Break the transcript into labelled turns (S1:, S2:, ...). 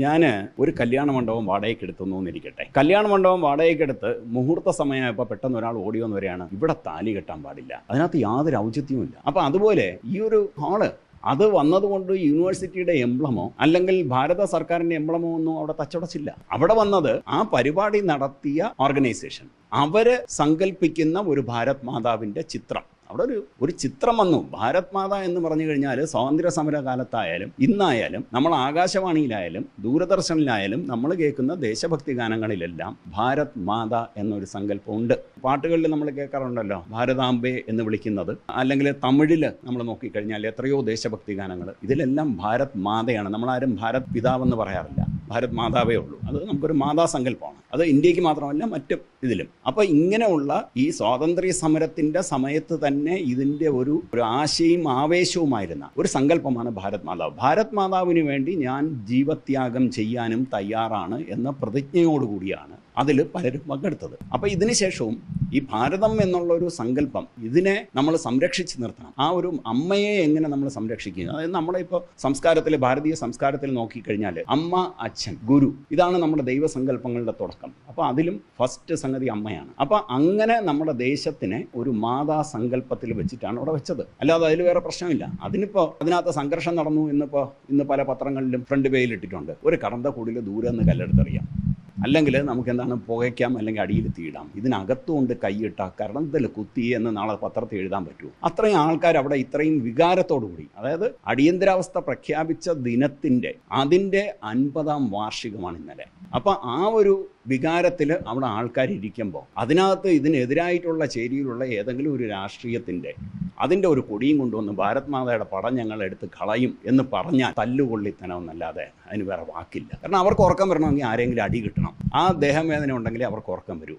S1: ഞാൻ ഒരു കല്യാണ മണ്ഡപം വാടകയ്ക്ക് എടുത്തു എന്നിരിക്കട്ടെ കല്യാണ മണ്ഡപം വാടകയ്ക്ക് എടുത്ത് മുഹൂർത്ത സമയമായപ്പോൾ പെട്ടെന്ന് ഒരാൾ ഓടി വന്നവരെയാണ് ഇവിടെ താലി കെട്ടാൻ പാടില്ല. അതിനകത്ത് യാതൊരു ഔചിത്യവുമില്ല അപ്പം അതുപോലെ ഈ ഒരു ഹാൾ അത് വന്നതുകൊണ്ട് യൂണിവേഴ്സിറ്റിയുടെ എംബ്ലമോ അല്ലെങ്കിൽ ഭാരത സർക്കാരിന്റെ എംബ്ലമോ ഒന്നും അവിടെ തച്ചടച്ചില്ല. അവിടെ വന്നത് ആ പരിപാടി നടത്തിയ ഓർഗനൈസേഷൻ. അവർ സങ്കല്പിക്കുന്ന ഒരു ഭാരത് മാതാവിന്റെ ചിത്രം. അവിടെ ഒരു ഒരു ചിത്രം വന്നു. ഭാരത് മാത എന്ന് പറഞ്ഞു കഴിഞ്ഞാൽ സ്വാതന്ത്ര്യ സമര കാലത്തായാലും ഇന്നായാലും നമ്മൾ ആകാശവാണിയിലായാലും ദൂരദർശനിലായാലും നമ്മൾ കേൾക്കുന്ന ദേശഭക്തി ഗാനങ്ങളിലെല്ലാം ഭാരത് മാത എന്നൊരു സങ്കല്പമുണ്ട്. പാട്ടുകളിൽ നമ്മൾ കേൾക്കാറുണ്ടല്ലോ ഭാരതാംബെ എന്ന് വിളിക്കുന്നത്. അല്ലെങ്കിൽ തമിഴിൽ നമ്മൾ നോക്കിക്കഴിഞ്ഞാൽ എത്രയോ ദേശഭക്തി ഗാനങ്ങൾ. ഇതിലെല്ലാം ഭാരത് മാതയാണ് നമ്മളാരും ഭാരത് പിതാവെന്ന് പറയാറില്ല. ഭാരത് മാതാവേ ഉള്ളൂ. അത് നമുക്കൊരു മാതാ സങ്കല്പമാണ് അത് ഇന്ത്യയ്ക്ക് മാത്രമല്ല മറ്റ് ഇതിലും. അപ്പോൾ ഇങ്ങനെയുള്ള ഈ സ്വാതന്ത്ര്യ സമരത്തിന്റെ സമയത്ത് തന്നെ ഇതിന്റെ ഒരു ഒരു ആശയും ആവേശവുമായിരുന്ന ഒരു സങ്കല്പമാണ് ഭാരത് മാതാവ്. ഭാരത് മാതാവിന് വേണ്ടി ഞാൻ ജീവത്യാഗം ചെയ്യാനും തയ്യാറാണ് എന്ന പ്രതിജ്ഞയോടുകൂടിയാണ് അതിൽ പലരും പങ്കെടുത്തത്. അപ്പോൾ ഇതിനുശേഷവും ഈ ഭാരതം എന്നുള്ള ഒരു സങ്കല്പം ഇതിനെ നമ്മൾ സംരക്ഷിച്ചു നിർത്തണം. ആ ഒരു അമ്മയെ എങ്ങനെ നമ്മൾ സംരക്ഷിക്കുക? അതായത് നമ്മളെ ഇപ്പോൾ സംസ്കാരത്തിൽ ഭാരതീയ സംസ്കാരത്തിൽ നോക്കിക്കഴിഞ്ഞാൽ അമ്മ അച്ഛൻ ഗുരു ഇതാണ് നമ്മുടെ ദൈവസങ്കല്പങ്ങളുടെ തുടക്കം. അപ്പോൾ അതിലും ഫസ്റ്റ് സംഗതി അമ്മയാണ്. അപ്പോൾ അങ്ങനെ നമ്മുടെ ദേശത്തിനെ ഒരു മാതാ സങ്കല്പത്തിൽ വെച്ചിട്ടാണ് അവിടെ വെച്ചത്. അല്ലാതെ അതിൽ വേറെ പ്രശ്നമില്ല. അതിനിപ്പോ അതിനകത്ത് സംഘർഷം നടന്നു ഇന്നിപ്പോൾ ഇന്ന് പല പത്രങ്ങളിലും ഫ്രണ്ട് പേയിൽ ഇട്ടിട്ടുണ്ട്. ഒരു കടന്ത കൂടുതൽ ദൂരെ നിന്ന് കല്ലെടുത്തെറിയാം. അല്ലെങ്കിൽ നമുക്ക് എന്താണ് പുകയ്ക്കാം അല്ലെങ്കിൽ അടിയിൽ തീടാം. ഇതിനകത്തുകൊണ്ട് കൈയിട്ട. കരണത്തിൽ കുത്തി എന്ന് നാളെ പത്രത്തിൽ എഴുതാൻ പറ്റൂ. അത്രയും ആൾക്കാർ അവിടെ ഇത്രയും വികാരത്തോടു കൂടി. അതായത് അടിയന്തരാവസ്ഥ പ്രഖ്യാപിച്ച ദിനത്തിന്റെ അതിന്റെ അൻപതാം വാർഷികമാണ് ഇന്നലെ. അപ്പം ആ ഒരു വികാരത്തിൽ അവിടെ ആൾക്കാർ ഇരിക്കുമ്പോൾ അതിനകത്ത് ഇതിനെതിരായിട്ടുള്ള ചേരിയിലുള്ള ഏതെങ്കിലും ഒരു രാഷ്ട്രീയത്തിന്റെ അതിന്റെ ഒരു കൊടിയും കൊണ്ടുവന്ന് ഭാരത് മാതയുടെ പടം ഞങ്ങൾ എടുത്ത് കളയും എന്ന് പറഞ്ഞാൽ തല്ലുകൊള്ളിത്തനമെന്നല്ലാതെ അതിന് വേറെ വാക്കില്ല. കാരണം അവർക്ക് ഉറക്കം വരണമെങ്കിൽ ആരെങ്കിലും അടി കിട്ടണം. ആ ദേഹവേദന ഉണ്ടെങ്കിൽ അവർക്ക് ഉറക്കം വരൂ.